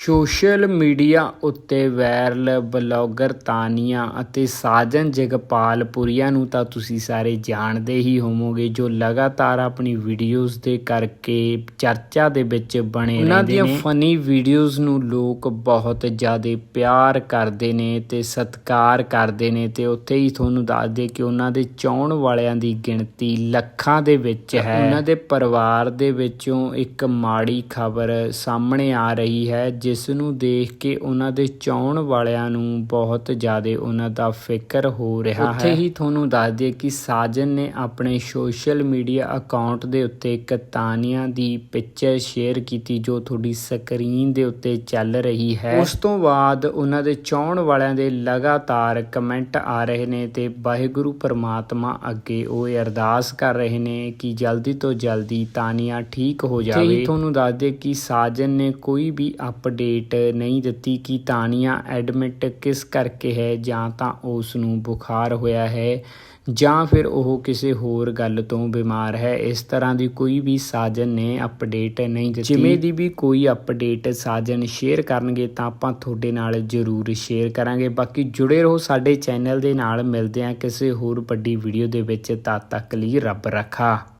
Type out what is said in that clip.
Social media ਉੱਤੇ viral blogger Tania ਅਤੇ ਸਾਜਨ ਜਗਪਾਲ ਪੁਰੀਆ ਨੂੰ ਤਾਂ ਤੁਸੀਂ ਸਾਰੇ ਜਾਣਦੇ ਹੀ ਹੋਵੋਗੇ ਜੋ ਲਗਾਤਾਰ ਆਪਣੀ ਵੀਡੀਓਜ਼ ਦੇ ਕਰਕੇ ਚਰਚਾ ਦੇ ਵਿੱਚ ਬਣੇ ਰਹਿੰਦੇ ਨੇ। ਉਹਨਾਂ ਦੀਆਂ ਫਨੀ ਵੀਡੀਓਜ਼ ਨੂੰ ਲੋਕ ਬਹੁਤ ਜ਼ਿਆਦਾ ਪਿਆਰ ਕਰਦੇ ਨੇ ਤੇ ਸਤਿਕਾਰ ਕਰਦੇ ਨੇ ਤੇ ਉੱਥੇ ਹੀ ਤੁਹਾਨੂੰ ਦੱਸ ਦੇ ਕਿ ਉਹਨਾਂ ਦੇ ਚਾਹਣ ਵਾਲਿਆਂ ਦੀ ਗਿਣਤੀ ਲੱਖਾਂ ਦੇ ਵਿੱਚ ਹੈ। ਉਹਨਾਂ ਦੇ ਪਰਿਵਾਰ ਦੇ ਵਿੱਚੋਂ ਇੱਕ ਮਾੜੀ ਖਬਰ ਸਾਹਮਣੇ ਆ ਰਹੀ ਹੈ ਜਿਸ ਨੂੰ ਦੇਖ ਕੇ ਉਹਨਾਂ ਦੇ ਚਾਹਣ ਵਾਲਿਆਂ ਨੂੰ ਬਹੁਤ ਜ਼ਿਆਦਾ ਉਹਨਾਂ ਦਾ ਫਿਕਰ ਹੋ ਰਿਹਾ ਹੈ ਉੱਥੇ ਹੀ। ਤੁਹਾਨੂੰ ਦੱਸ ਦਈਏ ਕਿ ਸਾਜਨ ਨੇ ਆਪਣੇ ਸੋਸ਼ਲ ਮੀਡੀਆ ਅਕਾਊਂਟ ਦੇ ਉੱਤੇ ਇੱਕ ਤਾਨੀਆ ਦੀ ਪਿਕਚਰ ਸ਼ੇਅਰ ਕੀਤੀ ਜੋ ਤੁਹਾਡੀ ਸਕਰੀਨ ਦੇ ਉੱਤੇ ਚੱਲ ਰਹੀ ਹੈ। ਉਸ ਤੋਂ ਬਾਅਦ ਉਹਨਾਂ ਦੇ ਚਾਹਣ ਵਾਲਿਆਂ ਦੇ ਲਗਾਤਾਰ ਕਮੈਂਟ ਆ ਰਹੇ ਨੇ ਤੇ ਵਾਹਿਗੁਰੂ ਪਰਮਾਤਮਾ ਅੱਗੇ ਉਹ ਅਰਦਾਸ ਕਰ ਰਹੇ ਨੇ ਕਿ ਜਲਦੀ ਤੋਂ ਜਲਦੀ ਤਾਨੀਆ ਠੀਕ ਹੋ ਜਾਵੇ। ਤੁਹਾਨੂੰ ਦੱਸ ਦੇ ਕਿ ਸਾਜਨ ਨੇ ਕੋਈ ਵੀ ਅਪਡੇਟ ਨਹੀਂ ਦਿੱਤੀ ਕਿ ਤਾਨੀਆ ਐਡਮਿਟ ਕਿਸ ਕਰਕੇ ਹੈ ਜਾਂ ਤਾਂ ਉਸ ਨੂੰ ਬੁਖਾਰ ਹੋਇਆ ਹੈ ਜਾਂ ਫਿਰ ਉਹ ਕਿਸੇ ਹੋਰ ਗੱਲ ਤੋਂ ਬਿਮਾਰ ਹੈ। ਇਸ ਤਰ੍ਹਾਂ ਦੀ ਕੋਈ ਵੀ ਸਾਜਨ ਨੇ ਅਪਡੇਟ ਨਹੀਂ ਦਿੱਤੀ। ਜਿਵੇਂ ਦੀ ਵੀ ਕੋਈ ਅਪਡੇਟ ਸਾਜਨ ਸ਼ੇਅਰ ਕਰਨਗੇ ਤਾਂ ਆਪਾਂ ਤੁਹਾਡੇ ਨਾਲ ਜ਼ਰੂਰ ਸ਼ੇਅਰ ਕਰਾਂਗੇ। ਬਾਕੀ ਜੁੜੇ ਰਹੋ ਸਾਡੇ ਚੈਨਲ ਦੇ ਨਾਲ। ਮਿਲਦੇ ਹਾਂ ਕਿਸੇ ਹੋਰ ਵੱਡੀ ਵੀਡੀਓ ਦੇ ਵਿੱਚ। ਤਦ ਤੱਕ ਲਈ ਰੱਬ ਰੱਖਾ।